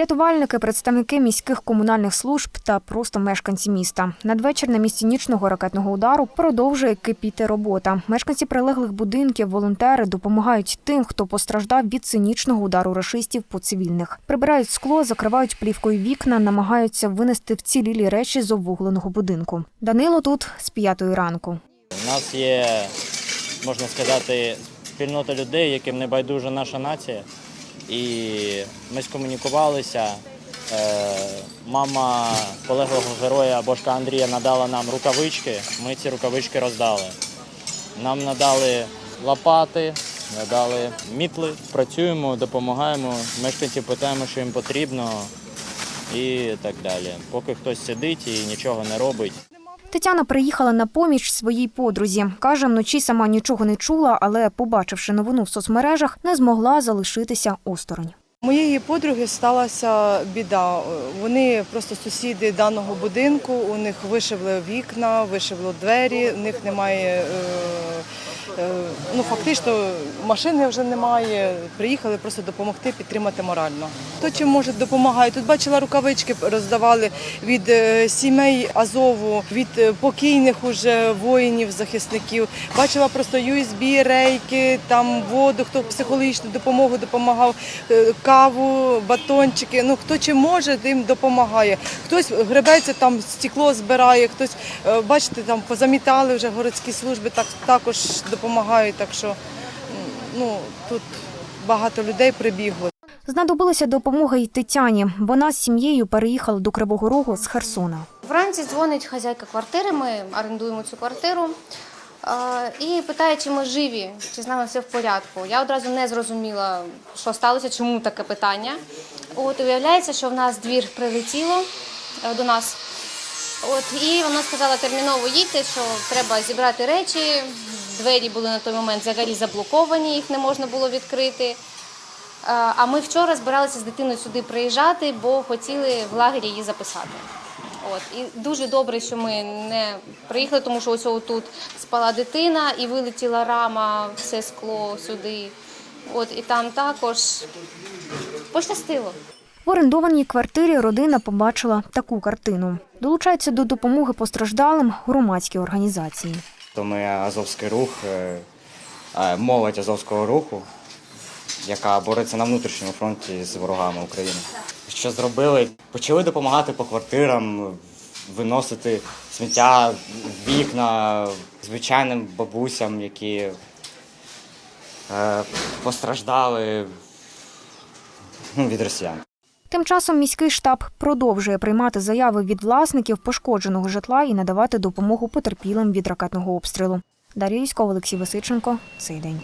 Рятувальники, представники міських комунальних служб та просто мешканці міста. Надвечір на місці нічного ракетного удару продовжує кипіти робота. Мешканці прилеглих будинків, волонтери допомагають тим, хто постраждав від цинічного удару рашистів по цивільних. Прибирають скло, закривають плівкою вікна, намагаються винести вцілілі речі з обвугленого будинку. Данило тут з п'ятої ранку. У нас є, можна сказати, спільнота людей, яким не байдужа наша нація. І ми скомунікувалися. Е, Мама полеглого героя Бошка Андрія надала нам рукавички. Ми ці рукавички роздали. Нам надали лопати, надали мітли. Працюємо, допомагаємо. Мешканців питаємо, що їм потрібно і так далі. Поки хтось сидить і нічого не робить. Тетяна приїхала на поміч своїй подрузі. Каже, вночі сама нічого не чула, але, побачивши новину в соцмережах, не змогла залишитися осторонь. Моєї подруги сталася біда. Вони просто сусіди даного будинку. У них вишибли вікна, вишибло двері. У них немає е, е, ну фактично машини вже немає. Приїхали просто допомогти, підтримати морально. Хто чим може допомагає? Тут бачила рукавички роздавали від е, сімей Азову, від покійних уже воїнів, захисників. Бачила просто USB, рейки, там воду, хто психологічну допомогу допомагав, каву, батончики. Ну хто чим може, тим допомагає. Хтось гребеться там, стекло збирає, хтось, е, бачите, там позамітали вже городські служби, так також допомагають. Так що ну тут багато людей прибігло. Знадобилася допомога й Тетяні. Вона з сім'єю переїхала до Кривого Рогу з Херсона. Вранці дзвонить хазяйка квартири, ми орендуємо цю квартиру. І питає, чи ми живі, чи з нами все в порядку. Я одразу не зрозуміла, що сталося, чому таке питання. От і виявляється, що в нас двір прилетіло е, до нас. От і вона сказала терміново їдьте, що треба зібрати речі. Двері були на той момент взагалі заблоковані, їх не можна було відкрити. Е, А ми вчора збиралися з дитиною сюди приїжджати, бо хотіли в лагері її записати. От і дуже добре, що ми не приїхали, тому що ось тут спала дитина і вилетіла рама, все скло сюди. От і там також пощастило. В орендованій квартирі родина побачила таку картину. Долучаються до допомоги постраждалим громадські організації. То ми Азовський рух, е, е, молодь Азовського руху, яка бореться на внутрішньому фронті з ворогами України. Що зробили? Почали допомагати по квартирам, виносити сміття, вікна звичайним бабусям, які е, постраждали ну, від росіян. Тим часом міський штаб продовжує приймати заяви від власників пошкодженого житла і надавати допомогу потерпілим від ракетного обстрілу. Дар'я Юськова, Олексій Васиченко. Цей день.